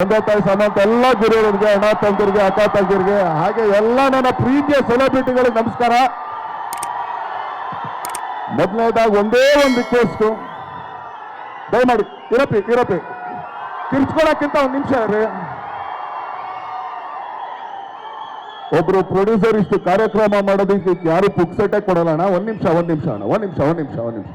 ತಂದೆ ತಾಯಿ ಸಮಂತ ಎಲ್ಲ ಗುರುಗಳಿಗೆ ಅಣ್ಣ ತಂದಿರಿಗೆ ಅಕ್ಕ ತಂದಿರಿಗೆ ಹಾಗೆ ಎಲ್ಲ ನನ್ನ ಪ್ರೀತಿಯ ಸೆಲೆಬ್ರಿಟಿಗಳಿಗೆ ನಮಸ್ಕಾರ. ಮೊದಲನೇದಾಗ ಒಂದೇ ಒಂದು ರಿಕ್ವೆಸ್ಟು ದಯಮಾಡಿ ಇರಪಿ ಇರಪಿ ಕಿರ್ಚ್ಕೊಳಕ್ಕಿಂತ ಒಂದು ನಿಮಿಷ ರೀ ಒಬ್ರು ಪ್ರೊಡ್ಯೂಸರ್ ಇಷ್ಟು ಕಾರ್ಯಕ್ರಮ ಮಾಡೋದಕ್ಕೆ ಯಾರು ಪುಕ್ಸಟ್ಟೆ ಕೊಡಲ್ಲ ಅಣ್ಣ? ಒಂದ್ ನಿಮಿಷ ಒಂದ್ ನಿಮಿಷ ಅಣ್ಣ, ಒಂದ್ ನಿಮಿಷ ಒಂದ್ ನಿಮಿಷ ಒಂದ್ ನಿಮಿಷ.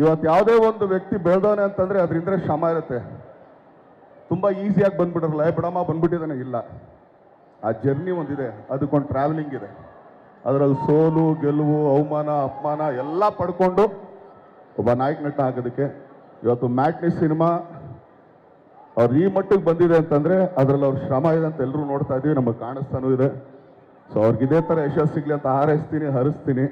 ಇವತ್ತು ಯಾವುದೇ ಒಂದು ವ್ಯಕ್ತಿ ಬೆಳೆದವನೆ ಅಂತಂದರೆ ಅದರಿಂದ ಶ್ರಮ ಇರುತ್ತೆ. ತುಂಬ ಈಸಿಯಾಗಿ ಬಂದ್ಬಿಡಲ್ಲ ಏ ಬಿಡಮ್ಮ, ಬಂದ್ಬಿಟ್ಟಿದ್ದಾನೆ. ಇಲ್ಲ. ಆ ಜರ್ನಿ ಒಂದಿದೆ, ಅದಕ್ಕೊಂದು ಟ್ರಾವೆಲಿಂಗ್ ಇದೆ. ಅದರಲ್ಲಿ ಸೋಲು, ಗೆಲುವು, ಅವಮಾನ, ಅಪಮಾನ ಎಲ್ಲ ಪಡ್ಕೊಂಡು ಒಬ್ಬ ನಾಯಕ ನಟ ಆಗೋದಕ್ಕೆ ಇವತ್ತು ಮ್ಯಾಟ್ನಿ ಸಿನಿಮಾ ಅವ್ರು ಈ ಮಟ್ಟಿಗೆ ಬಂದಿದೆ ಅಂತಂದರೆ ಅದರಲ್ಲಿ ಅವ್ರ ಶ್ರಮ ಇದೆ ಅಂತ ಎಲ್ಲರೂ ನೋಡ್ತಾ ಇದ್ದೀವಿ ನಮಗೆ ಕಾಣಿಸ್ತಾನೂ ಇದೆ. ಸೊ ಅವ್ರಿಗೆ ಇದೇ ಥರ ಯಶಸ್ಸು ಸಿಗಲಿ ಅಂತ ಹಾರೈಸ್ತೀನಿ, ಹರಿಸ್ತೀನಿ.